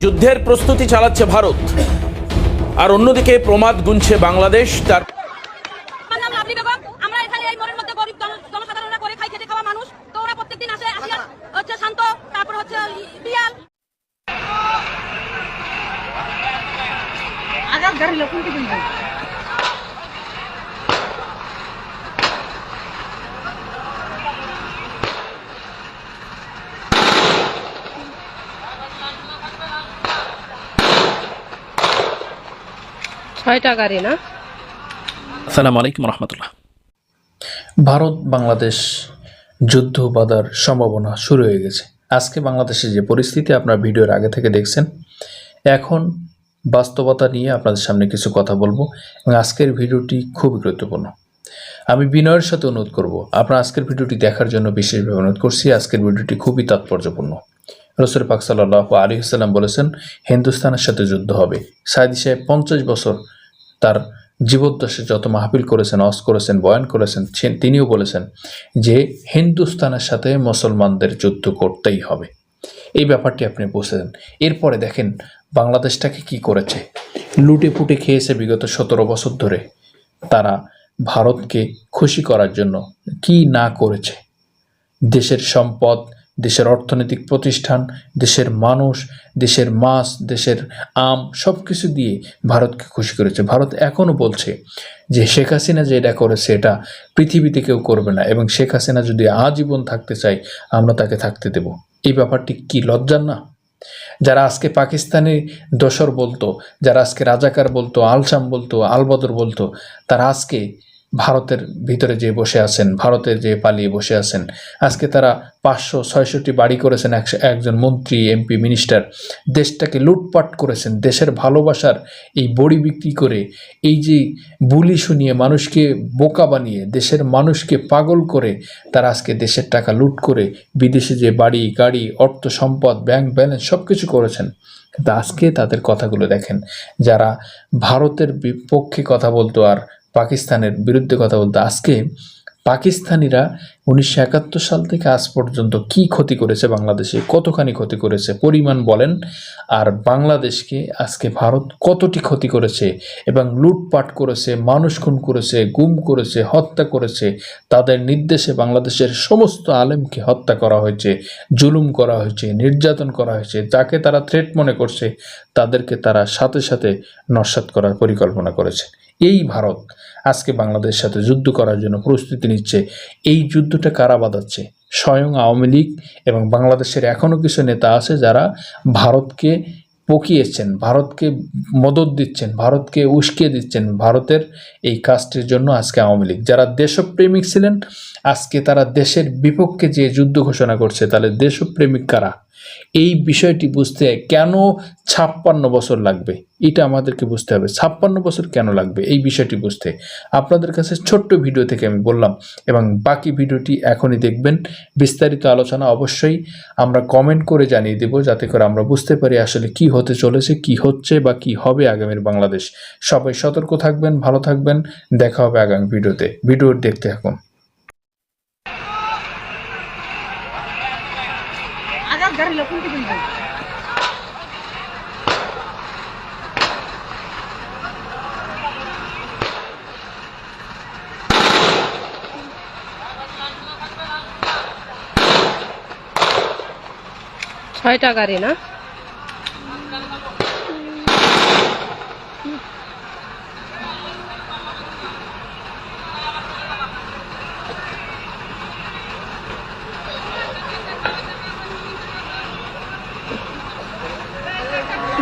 যুদ্ধের প্রস্তুতি চালাচ্ছে ভারত। আর অন্যদিকে প্রমাদ গুনছে বাংলাদেশ তার ছয়টা গাড়ি না? আসসালামু আলাইকুম রহমতুল্লাহ। ভারত বাংলাদেশ যুদ্ধ বাধার সম্ভাবনা শুরু হয়ে গেছে। আজকে বাংলাদেশের যে পরিস্থিতি আপনার ভিডিওর আগে থেকে দেখছেন এখন বাস্তবতা নিয়ে আপনাদের সামনে কিছু কথা বলব এবং আজকের ভিডিওটি খুবই গুরুত্বপূর্ণ। আমি বিনয়ের সাথে অনুরোধ করব আপনারা আজকের ভিডিওটি দেখার জন্য বিশেষভাবে অনুরোধ করছি আজকের ভিডিওটি খুবই তাৎপর্যপূর্ণ। রসুল পাক সাল্লাহ আলী সাল্লাম বলেছেন, হিন্দুস্তানের সাথে যুদ্ধ হবে। সাইদি সাহেব পঞ্চাশ বছর তার জীবদ্দশে যত মাহফিল করেছেন অস করেছেন, বয়ান করেছেন তিনিও বলেছেন যে, হিন্দুস্তানের সাথে মুসলমানদের যুদ্ধ করতেই হবে। এই ব্যাপারটি আপনি বুঝলেন এরপরে দেখেন বাংলাদেশটাকে কি করেছে। লুটে পুটে খেয়েছে বিগত সতেরো বছর ধরে। তারা ভারতকে খুশি করার জন্য কি না করেছে? দেশের সম্পদ দেশের অর্থনৈতিক প্রতিষ্ঠান, দেশের মানুষ, দেশের মাছ, দেশের আম সব কিছু দিয়ে ভারতকে খুশি করেছে। ভারত এখনও বলছে যে শেখ হাসিনা যে এটা করেছে এটা পৃথিবীতে কেউ করবে না এবং শেখ হাসিনা যদি আজীবন থাকতে চায়, আমরা তাকে থাকতে দেব। এই ব্যাপারটি কি লজ্জার না? যারা আজকে পাকিস্তানি দোসর বলতো, যারা আজকে রাজাকার বলতো, আলসাম বলতো, আলবদর বলতো, তারা আজকে ভারতের ভিতরে যে বসে আছেন, ভারতের যে পালিয়ে বসে আছেন। আজকে তারা পাঁচশো ছয়শটি বাড়ি করেছেন, একশো, একজন মন্ত্রী, এমপি, মিনিস্টার। দেশটাকে লুটপাট করেছেন, দেশের ভালোবাসার এই বড়ি বিক্রি করে, এই যে বুলি শুনিয়ে মানুষকে বোকা বানিয়ে, দেশের মানুষকে পাগল করে, তারা আজকে দেশের টাকা লুট করে, বিদেশে যে বাড়ি, গাড়ি, অর্থ সম্পদ, ব্যাংক ব্যালেন্স সব কিছু করেছেন। কিন্তু আজকে তাদের কথাগুলো দেখেন, যারা ভারতের বিপক্ষে কথা বলতো আর পাকিস্তানের বিরুদ্ধে কথা বলতো। আজকে পাকিস্তানিরা উনিশশো একাত্তর সাল থেকে আজ পর্যন্ত কি ক্ষতি করেছে বাংলাদেশে? কতখানি ক্ষতি করেছে? পরিমাণ বলেন। আর বাংলাদেশকে আজকে ভারত কতটি ক্ষতি করেছে? এবং লুটপাট করেছে, মানুষ খুন করেছে, গুম করেছে, হত্যা করেছে, তাদের নির্দেশে বাংলাদেশের সমস্ত আলেমকে হত্যা করা হয়েছে, জুলুম করা হয়েছে, নির্যাতন করা হয়েছে। যাকে তারা থ্রেট মনে করছে, তাদেরকে তারা সাথে সাথে নস্বাত করার পরিকল্পনা করেছে। এই ভারত আজকে বাংলাদেশের সাথে যুদ্ধ করার জন্য প্রস্তুতি নিচ্ছে। এই যুদ্ধটা কারা বাঁধাচ্ছে? স্বয়ং আওয়ামী লীগ এবং বাংলাদেশের এখনও কিছু নেতা আছে যারা ভারতকে পকিয়েছেন, ভারতকে মদত দিচ্ছেন, ভারতকে উস্কিয়ে দিচ্ছেন ভারতের এই কাজটির জন্য আজকে আওয়ামী লীগ। যারা দেশপ্রেমিক ছিলেন, আজকে তারা দেশের বিপক্ষে যে যুদ্ধ ঘোষণা করছে, তাহলে দেশপ্রেমিক কারা? এই বিষয়টি বুঝতে কেন ছাপ্পান্ন বছর লাগবে? এটা আমাদেরকে বুঝতে হবে। ছাপ্পান্ন বছর কেন লাগবে? এই বিষয়টি বুঝতে। আপনাদের কাছে ছোট্ট ভিডিও থেকে আমি বললাম, এবং বাকি ভিডিওটি এখনই দেখবেন। বিস্তারিত আলোচনা অবশ্যই আমরা কমেন্ট করে জানিয়ে দেব, যাতে করে আমরা বুঝতে পারি আসলে কি হতে চলেছে, কি হচ্ছে বা কি হবে আগামীর বাংলাদেশ। সবাই সতর্ক থাকবেন, ভালো থাকবেন। দেখা হবে আগামী ভিডিওতে। ভিডিও দেখতে থাকুন। আগাম গাড়ি লোক কোনটি কিনবে ছয়টা গাড়ি না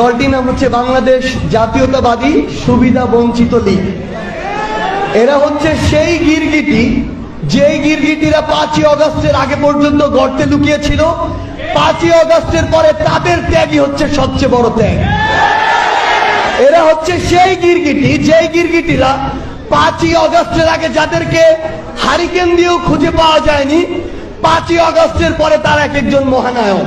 দলটির নাম হচ্ছে বাংলাদেশ জাতীয়তাবাদী সুবিধা বঞ্চিত লীগ। এরা হচ্ছে সেই গিরগিটি, যেই গিরগিটিরা পাঁচই অগস্টের আগে পর্যন্ত গর্তে লুকিয়েছিল। পাঁচই অগস্টের পরে তাদের ত্যাগই হচ্ছে সবচেয়ে বড় ত্যাগ। এরা হচ্ছে সেই গিরগিটি, যেই গিরগিটিরা পাঁচই অগস্টের আগে যাদেরকে হারিকেন দিয়েও খুঁজে পাওয়া যায়নি, পাঁচই অগস্টের পরে তার এক একজন মহানায়ক।